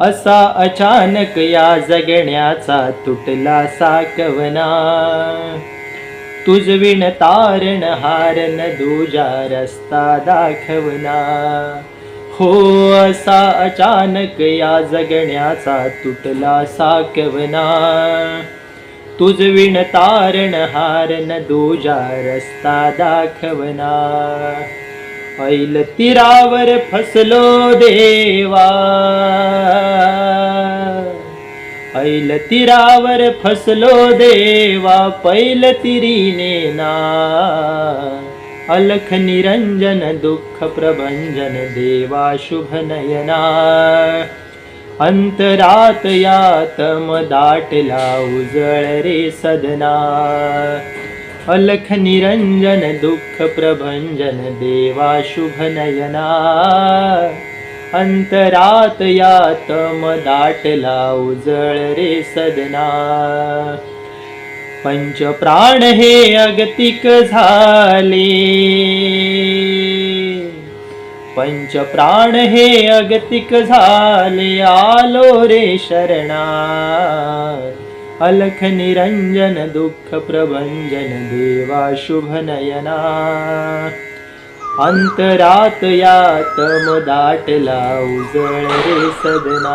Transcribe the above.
असा अचानक या जगण्याचा तुटला साकवना. तुझविण तारण हारण दुजा रस्ता दाखवना. हो असा अचानक या जगण्याचा तुटला साकवना. तुझविण तारण हारण दुजा रस्ता दाखवना. ऐल तीरावर फसलो देवा. ऐल तीरावर फसलो देवा पैल तिरीने ना. अलख निरंजन दुःख प्रभंजन देवा शुभ नयना. अंतरात यात दाटला उजळ रे सदना अलख निरंजन दुःख प्रभंजन देवा शुभ नयना. अंतरात यात दाटला उजळ रे सदना. पंच प्राण हे अगतिक झाले. पंच प्राण हे अगतिक झाले आलो रे शरणा. अलख निरंजन दुःख प्रभंजन देवा शुभ नयना. अंतरात या तम दाटला उजळ रे सदना